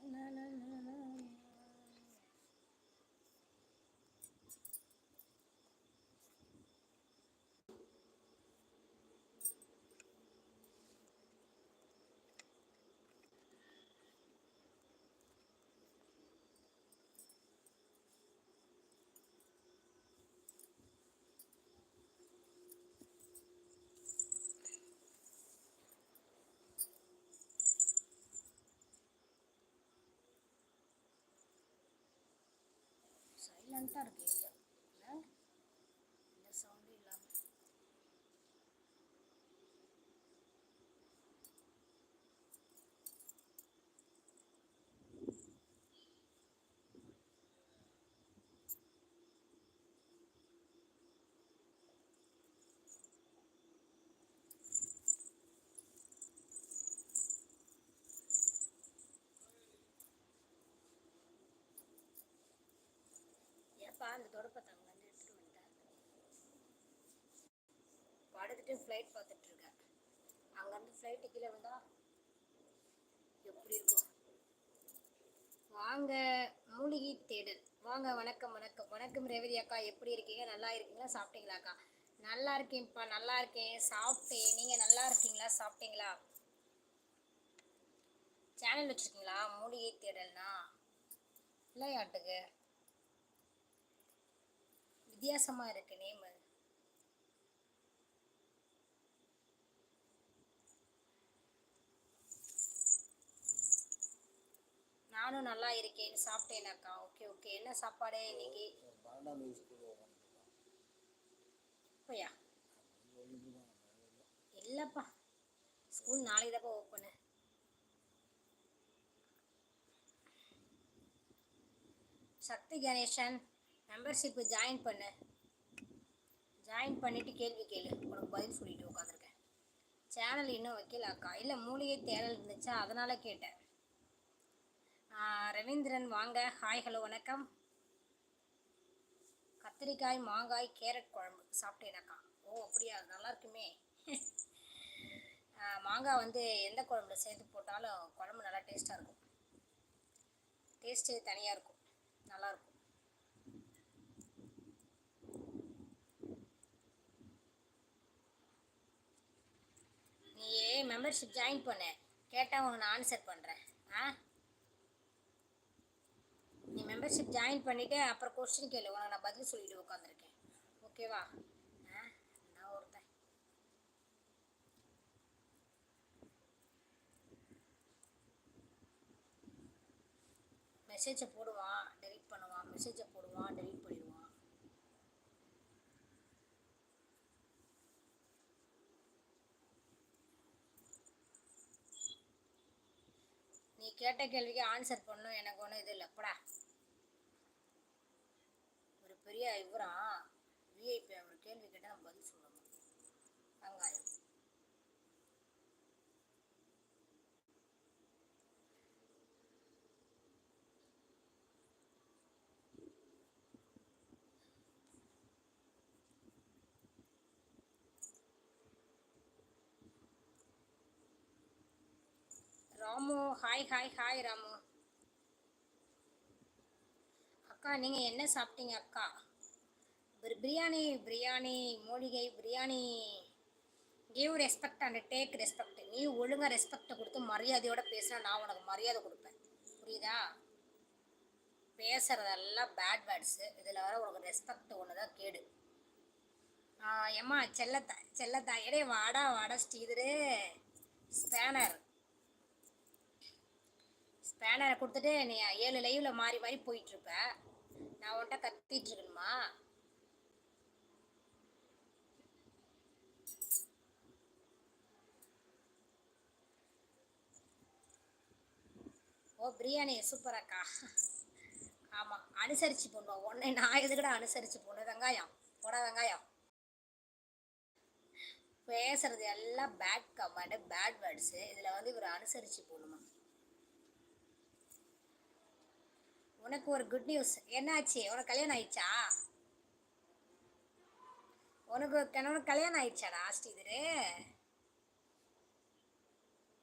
சைலண்ட்டாக இருக்கு ஏரியா இல்லை அப்பா அந்த தொடப்பத்தை அங்கேருந்து எடுத்துகிட்டு வந்துட்டேன் படுத்துட்டு ஃப்ளைட் பார்த்துட்ருக்கேன் அங்கேருந்து ஃப்ளைட்டு கீழே வந்தா எப்படி இருக்கும்? வாங்க மூலிகை தேடல். வாங்க வணக்கம் வணக்கம். வணக்கம் ரேவதி அக்கா எப்படி இருக்கீங்க? நல்லா இருக்கீங்களா? சாப்பிட்டீங்களா அக்கா? நல்லா இருக்கேன்ப்பா நல்லா இருக்கேன். சாப்பிட்டேன். நீங்கள் நல்லா இருக்கீங்களா? சாப்பிட்டீங்களா? சேனல் வச்சுருக்கீங்களா? மூலிகை தேடல்னா? விளையாட்டுக்கு. வித்தியாசமா இருக்கு நேம் நானும் நல்லா இருக்கேன் சாப்பிட்டேன் அக்கா. ஓகே ஓகே என்ன சாப்பாடு இன்னைக்கு? இப்போயா இல்லைப்பா. ஸ்கூல் நாளைக்கு தான்ப்பா open Sakthi Ganesan. Membership join பண்ணு. ஜாயின் பண்ணிவிட்டு கேள்வி கேளு. உனக்கு பதில் சொல்லிட்டு உட்காந்துருக்கேன் சேனல் இன்னும் வைக்கல அக்கா இல்லை மூலிகை தேடல் இருந்துச்சா? அதனால் கேட்டேன். ரவீந்திரன் வாங்க. ஹாய் ஹலோ வணக்கம். கத்திரிக்காய் மாங்காய் கேரட் குழம்பு. சாப்பிட்டேனாக்கா. ஓ அப்படியா? நல்லா இருக்குமே. மாங்காய் வந்து எந்த குழம்புல சேர்த்து போட்டாலும் குழம்பு நல்லா டேஸ்ட்டாக இருக்கும். டேஸ்ட்டு தனியாக இருக்கும். நல்லாயிருக்கும் நீ மெம்பர்ஷிப் ஜாயின் பண்ணு. கேட்டால் உனக்கு நான் ஆன்சர் பண்ணுறேன் ஆ? நீ மெம்பர்ஷிப் ஜாயின் பண்ணிவிட்டு அப்புறம் கொஸ்டின் கேளு. உனக்கு நான் பதில் சொல்லிட்டு உட்காந்துருக்கேன் ஓகேவா ஆ? நான் ஒருத்தன். மெசேஜை போடுவான். டெலிட் பண்ணுவான் மெசேஜை போடுவான் டெலீட் பண்ணிடுவான் நீ கேட்ட கேள்விக்கு ஆன்சர் பண்ணும் எனக்கு ஒன்றும் இது இல்லை. ஒரு பெரிய இவரான் விஐபி அவர் கேள்வி கேட்டால் நம்ம பதில் சொல்லணும் வெங்காயம் Ramu hi hi hi Ramu. அக்கா நீங்கள் என்ன சாப்பிட்டீங்க அக்கா? பிரியாணி பிரியாணி மூலிகை biryani. Give respect and take respect நீ ஒழுங்காக ரெஸ்பெக்ட் கொடுத்து மரியாதையோட பேசினா நான் உனக்கு மரியாதை கொடுப்பேன். புரியுதா? பேசுகிறதெல்லாம் பேட் வேர்ட்ஸு இதில் வர உனக்கு ரெஸ்பெக்ட் ஒன்று தான் கேடு ஏம்மா செல்லத்தா செல்லத்தா எடே வாடா வாடா ஸ்ரீதரு. ஸ்பேனர். பேனரை கொடுத்துட்டு நீ ஏழு லைவில் மாறி மாறி போயிட்டுருப்ப. நான் உன்கிட்ட கத்திட்டு இருக்கணுமா ஓ பிரியாணி சூப்பராக்கா ஆமாம் அனுசரித்து பண்ணுவோம் உன்னை நான் எதுக்கட அனுசரித்து போடணும் வெங்காயம் போடா வெங்காயம். பேசுறது எல்லாம் பேட் கமெண்ட் பேட் வேர்ட்ஸு இதில் வந்து இவர் அனுசரித்து போடணுமா? உனக்கு ஒரு குட் நியூஸ் என்னாச்சு? உனக்கு கல்யாணம் ஆயிடுச்சா? உனக்கு கணவனுக்கு கல்யாணம் ஆயிடுச்சாடா இது?